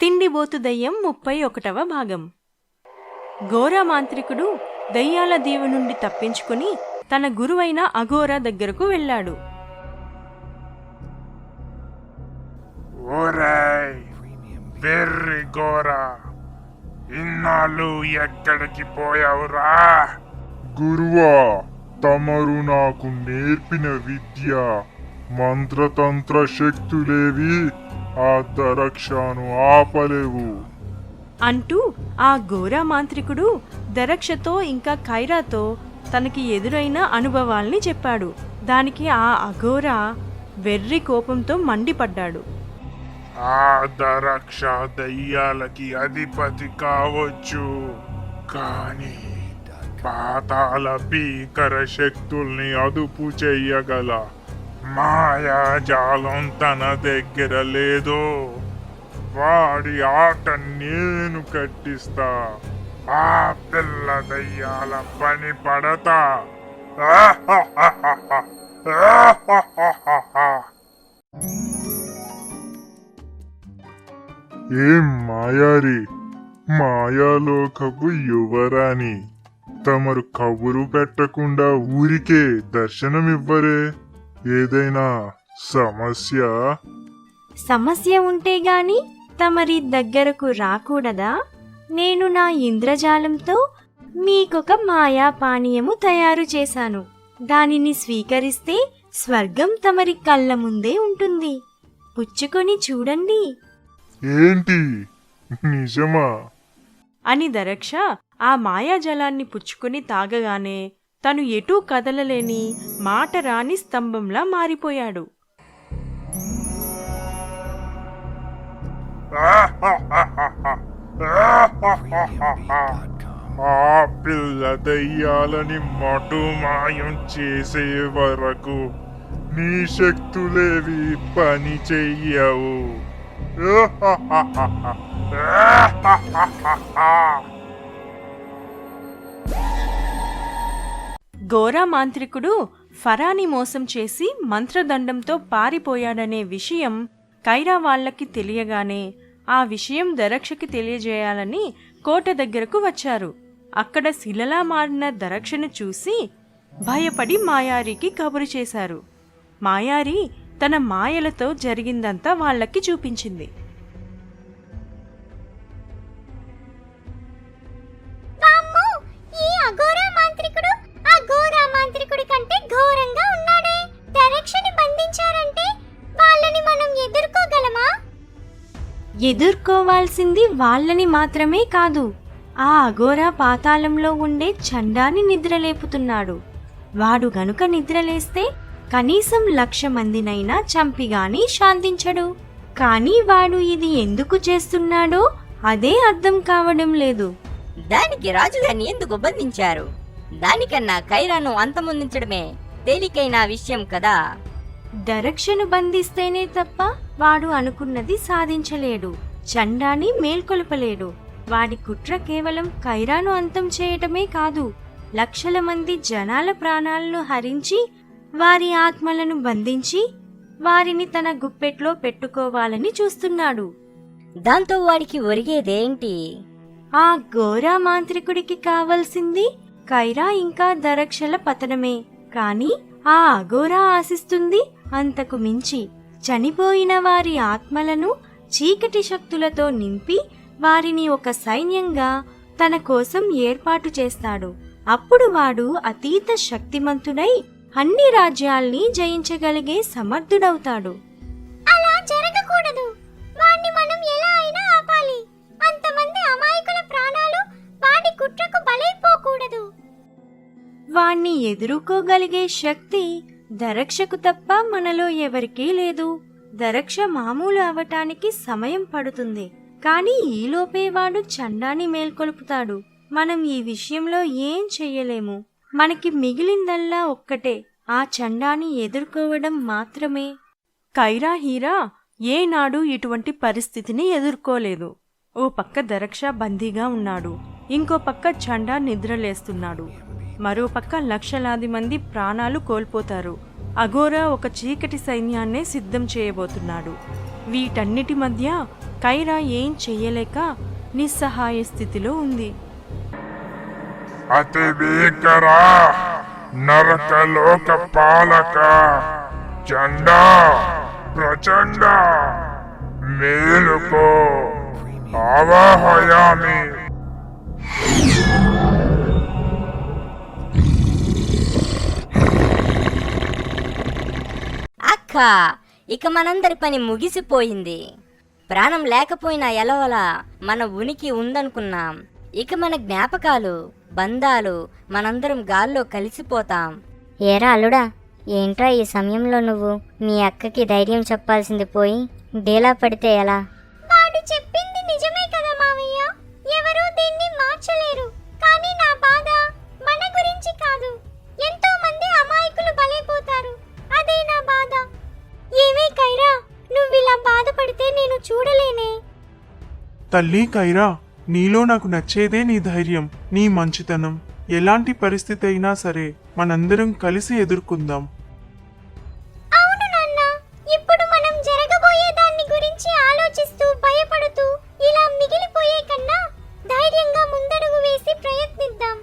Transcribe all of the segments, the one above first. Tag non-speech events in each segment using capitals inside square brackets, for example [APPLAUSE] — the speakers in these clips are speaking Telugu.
తిండిబోతు దయ్యం ముప్పై ఒకటవ భాగం. ఘోర మాంత్రికుడు దయ్యాల దీవు నుండి తప్పించుకుని తన గురువైన అఘోర దగ్గరకు వెళ్ళాడు. వెర్రి ఇన్నాళ్ళు ఎక్కడికి పోయావురా? గురువా తమరు నాకు నేర్పిన విద్య మంత్రతంత్ర శక్తులేవి. ఆ దరక్షను ఆపలేవు. అంటూ ఆ ఘోర మాంత్రికుడు దరక్షతో ఇంకా ఖైరాతో తనకి ఎదురైన అనుభవాల్ని చెప్పాడు. దానికి ఆ అఘోర వెర్రి కోపంతో మండిపడ్డాడు. ఆ దరక్ష దయ్యాలకి అధిపతి కావచ్చు. కానీ పాతాల భీకర శక్తుల్ని అదుపు చెయ్యగల మాయాజాలం తన దగ్గర లేదు. వాడి ఆట నేను కట్టిస్తా. ఆ పిల్ల దయ్యాల పని పడతా. [LAUGHS] ఏం మాయారి? మాయాలోకపు యువరాణి. తమరు కబురు పెట్టకుండా ఊరికే దర్శనమివ్వరే. ఏదైనా సమస్య? సమస్య ఉంటే గాని తమరి దగ్గరకు రాకూడదా? నేను నా ఇంద్రజాలంతో మీకొక మాయా పానీయము తయారు చేశాను. దానిని స్వీకరిస్తే స్వర్గం తమరి కళ్ళ ముందే ఉంటుంది. పుచ్చుకొని చూడండి. ఏంటి? నిజమా? అని దరక్ష ఆ మాయాజలాన్ని పుచ్చుకుని తాగగానే తను ఎటూ కదలలేని మాట రాని స్తంభంలా మారిపోయాడు. ఆ పిల్ల దయ్యాలని మటుమాయం చేసే వరకు నీ శక్తులేవి పని చెయ్యవు. ఘోర మాంత్రికుడు ఫరాని మోసం చేసి మంత్రదండంతో పారిపోయాడనే విషయం కైరా వాళ్ళకి తెలియగానే ఆ విషయం దరక్షకి తెలియజేయాలని కోట దగ్గరకు వచ్చారు. అక్కడ శిలలా మారిన దరక్షను చూసి భయపడి మాయారికి కబురు చేశారు. మాయారి తన మాయలతో జరిగిందంతా వాళ్ళకి చూపించింది. ఎదుర్కోవాల్సింది వాళ్ళని మాత్రమే కాదు ఆ అఘోరా పాతాళంలో ఉండే చండాని నిద్రలేపుతున్నాడు. వాడు గనుక నిద్రలేస్తే కనీసం లక్ష మందినైనా చంపిగాని శాంతించడు. కానీ వాడు ఇది ఎందుకు చేస్తున్నాడో అదే అర్థం కావడం లేదు. దానికి రాజుగారిని ఎందుకు బంధించారు దానికన్నా ఖైరాను అంతమొందించడమే తేలికైన విషయం కదా. దరక్షను బంధిస్తేనే తప్ప వాడు అనుకున్నది సాధించలేడు. చండాని మేల్కొల్పలేడు. వాడి కుట్ర కేవలం కైరాను అంతం చేయటమే కాదు లక్షల మంది జనాల ప్రాణాలను హరించి వారి ఆత్మలను బంధించి వారిని తన గుప్పెట్లో పెట్టుకోవాలని చూస్తున్నాడు. దాంతో వాడికి ఒరిగేదేంటి ఆ ఘోరా మాంత్రికుడికి కావలసింది కైరా ఇంకా దరక్షల పతనమే. కాని ఆ అఘోరా ఆశిస్తుంది అంతకు మించి చనిపోయిన వారి ఆత్మలను చీకటి శక్తులతో నింపి వారిని ఒక సైన్యంగా తన కోసం ఏర్పాటు చేస్తాడు. అప్పుడు వాడు అతీత శక్తిమంతుడై అన్ని రాజ్యాల్ని జయించగలిగే సమర్థుడవుతాడు. అలా జరగకూడదు. వాణ్ణి మనం ఎలా అయినా ఆపాలి. అంతమంది అమాయకుల ప్రాణాలు వాడి కుట్రకు బలైపోకూడదు. వాణ్ణి ఎదుర్కోగలిగే శక్తి దరక్షకు తప్ప మనలో ఎవరికీ లేదు. దరక్ష మామూలు అవటానికి సమయం పడుతుంది. కానీ ఈలోపే వాడు చండాని మేల్కొలుపుతాడు. మనం ఈ విషయంలో ఏం చెయ్యలేము. మనకి మిగిలిందల్లా ఒక్కటే. ఆ చండాని ఎదుర్కోవడం మాత్రమే. కైరా హీరా ఏనాడు ఇటువంటి పరిస్థితిని ఎదుర్కోలేదు. ఓ పక్క దరక్ష బందీగా ఉన్నాడు. ఇంకో పక్క చండా నిద్రలేస్తున్నాడు. మరో పక్క లక్షలాది మంది ప్రాణాలు కోల్పోతారు. అఘోరా ఒక చీకటి సైన్యాన్నే సిద్ధం చేయబోతున్నాడు. వీటన్నిటి మధ్య కైరా ఏం చెయ్యలేక నిస్సహాయ స్థితిలో ఉంది. అతి నరకలోక పాలక చండా ప్రచండ మేలుకో ఆవాహయామి. అక్క ఇక మనందరి పని ముగిసిపోయింది. ప్రాణం లేకపోయినా ఎలవలా మన ఉనికి ఉందనుకున్నాం. ఇక మన జ్ఞాపకాలు బంధాలు మనందరం గాల్లో కలిసిపోతాం. ఏరా అల్లుడా ఏంట్రా ఈ సమయంలో నువ్వు? మీ అక్కకి ధైర్యం చెప్పాల్సింది పోయి డేలా పడితే ఎలా? వాడు చెప్పింది నిజమే కదా మావయ్య. ఎవరూ దీన్ని మార్చలేరు. కానీ నా బాధ మన గురించి కాదు. ఎంతో మంది అమాయకులు బలైపోతారు. అదే నా బాధ. ఏమే కైరా? నువ్విలా బాధపడితే నేను చూడలేనే. తల్లి కైరా నీలో నాకు నచ్చేదే నీ ధైర్యం నీ మంచితనం. ఎలాంటి పరిస్థితి అయినా సరే మనందరం కలిసి ఎదుర్కొందాం. అవును నాన్న ఇప్పుడు మనం జరగబోయే దాన్ని గురించి ఆలోచిస్తూ భయపడుతూ ఇలా మిగిలిపోయే కన్నా ధైర్యంగా ముందడుగు వేసి ప్రయత్నిద్దాం.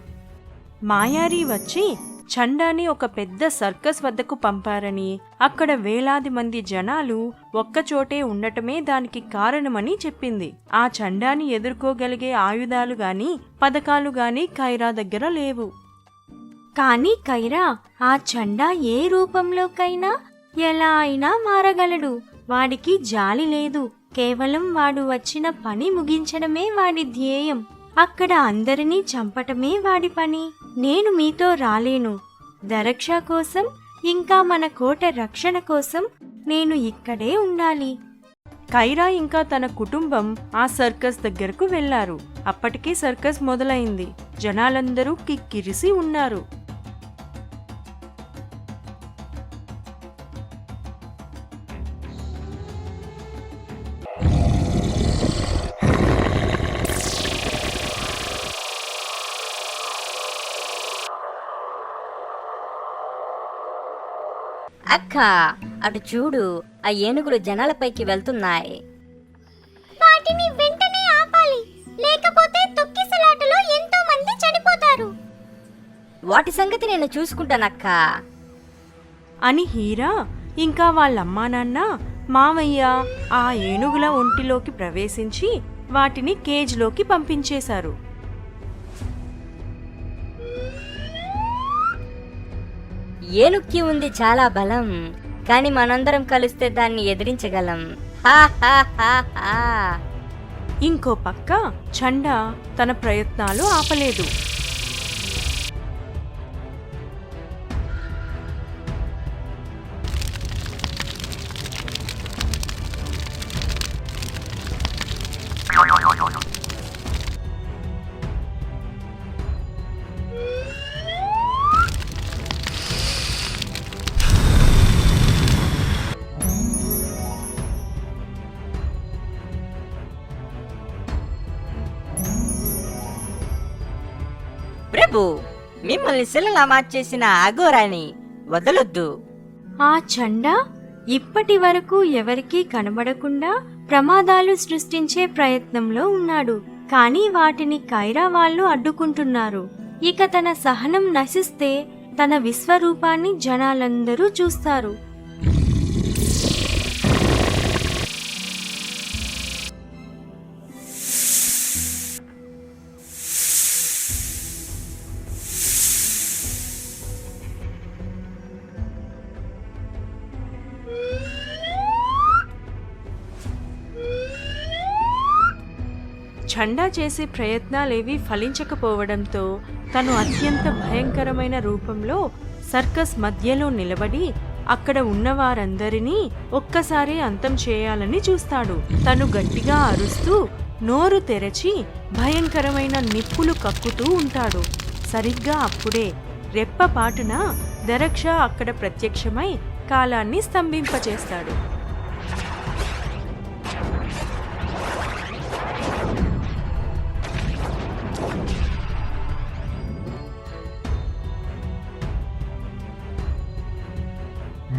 మాయారి వచ్చి చండాని ఒక పెద్ద సర్కస్ వద్దకు పంపారని. అక్కడ వేలాది మంది జనాలు ఒక్కచోటే ఉండటమే దానికి కారణమని చెప్పింది. ఆ చండాని ఎదుర్కోగలిగే ఆయుధాలు గాని పథకాలు గాని ఖైరా దగ్గర లేవు. కానీ ఖైరా ఆ చండా ఏ రూపంలోకైనా ఎలా అయినా మారగలడు. వాడికి జాలి లేదు. కేవలం వాడు వచ్చిన పని ముగించడమే వాడి ధ్యేయం. అక్కడ అందరినీ చంపటమే వాడి పని. నేను మీతో రాలేను. దరక్ష కోసం ఇంకా మన కోట రక్షణ కోసం నేను ఇక్కడే ఉండాలి. కైరా ఇంకా తన కుటుంబం ఆ సర్కస్ దగ్గరకు వెళ్ళారు. అప్పటికే సర్కస్ మొదలైంది. జనాలందరూ కిక్కిరిసి ఉన్నారు. అక్క అటు చూడు ఆ ఏనుగులు జనాలపైకి వెళ్తున్నాయి. వాటిని వెంటనే ఆపాలి. లేకపోతే తొక్కిసలాటలో ఎంతో మంది చనిపోతారు. వాటి సంగతి నేను చూసుకుంటానక్క అని హీరా ఇంకా వాళ్ళమ్మా నాన్న మావయ్య ఆ ఏనుగుల ఒంటిలోకి ప్రవేశించి వాటిని కేజ్లోకి పంపించేశారు. ఏనుక్కి ఉంది చాలా బలం కానీ మనందరం కలిస్తే దాన్ని ఎదిరించగలం. హా హా హా. ఇంకో పక్క చండా తన ప్రయత్నాలు ఆపలేదు. మమ్మల్ని శిలలా మార్చేసిన అఘోరాని వదలొద్దు. ఆ చండా ఇప్పటి వరకు ఎవరికీ కనబడకుండా ప్రమాదాలు సృష్టించే ప్రయత్నంలో ఉన్నాడు. కానీ వాటిని కైరా వాళ్ళు అడ్డుకుంటున్నారు. ఇక తన సహనం నశిస్తే తన విశ్వరూపాన్ని జనాలందరూ చూస్తారు. చండా చేసే ప్రయత్నాలేవీ ఫలించకపోవడంతో తను అత్యంత భయంకరమైన రూపంలో సర్కస్ మధ్యలో నిలబడి అక్కడ ఉన్నవారందరినీ ఒక్కసారి అంతం చేయాలని చూస్తాడు. తను గట్టిగా అరుస్తూ నోరు తెరచి భయంకరమైన నిప్పులు కక్కుతూ ఉంటాడు. సరిగ్గా అప్పుడే రెప్పపాటున దరక్ష అక్కడ ప్రత్యక్షమై కాలాన్ని స్తంభింపచేస్తాడు.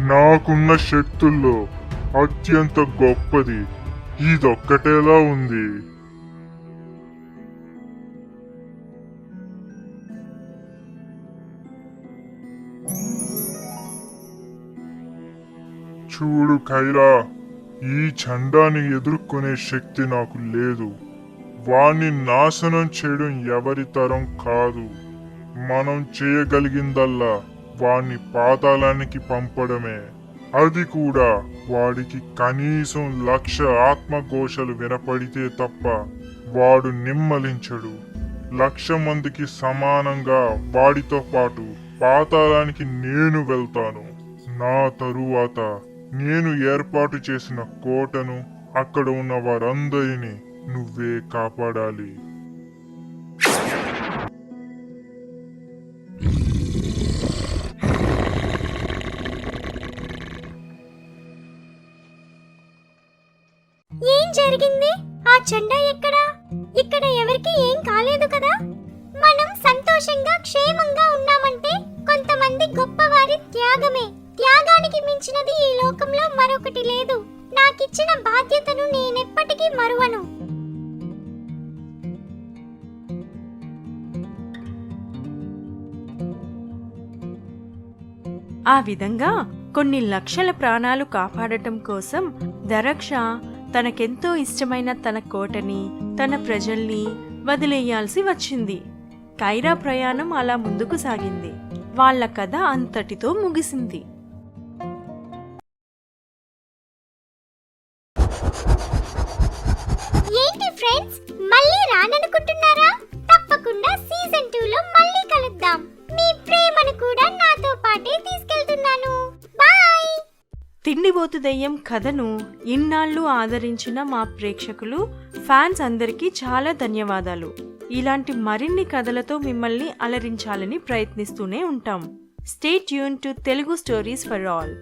నాకున్న శక్తుల్లో అత్యంత గొప్పది. ఇదొక్కటేలా ఉంది. చూడు ఖైరా ఈ చండాన్ని ఎదుర్కొనే శక్తి నాకు లేదు. వాణ్ణి నాశనం చేయడం ఎవరి తరం కాదు. మనం చేయగలిగిందల్లా వాణ్ణి పాతాళానికి పంపడమే. అది కూడా వాడికి కనీసం లక్ష ఆత్మఘోషలు వినపడితే తప్ప వాడు నిమ్మలించడు. లక్ష మందికి సమానంగా వాడితో పాటు పాతాళానికి నేను వెళ్తాను. నా తరువాత నేను ఏర్పాటు చేసిన కోటను అక్కడ ఉన్న వారందరినీ నువ్వే కాపాడాలి. సంతోషంగా క్షేమంగా ఉన్నామంటే కొంతమంది గొప్పవారి త్యాగమే. త్యాగానికి మించినది ఈ లోకంలో మరొకటి లేదు. నాకిచ్చిన బాధ్యతను నేనెప్పటికీ మరువను. ఆ విధంగా కొన్ని లక్షల ప్రాణాలు కాపాడటం కోసం దరక్ష తనకెంతో ఇష్టమైన తన కోటని తన ప్రజల్ని వదిలేయాల్సి వచ్చింది. కైరా ప్రయాణం అలా ముందుకు సాగింది. వాళ్ళ కథ అంతటితో ముగిసింది. ఏంటి ఫ్రెండ్స్ మళ్ళీ రాననుకుంటున్నారా? తప్పకుండా సీజన్లో మళ్ళీ కలుద్దాం. మీ ప్రేమను కూడా నాతో పాటే తీసుకెళ్తున్నాను. బాయ్! తిండిబోతు దెయ్యం కథను ఇన్నాళ్ళు ఆదరించిన మా ప్రేక్షకులు ఫ్యాన్స్ అందరికీ చాలా ధన్యవాదాలు. ఇలాంటి మరిన్ని కథలతో మిమ్మల్ని అలరించాలని ప్రయత్నిస్తూనే ఉంటాం. Stay Yoon to Telugu stories for all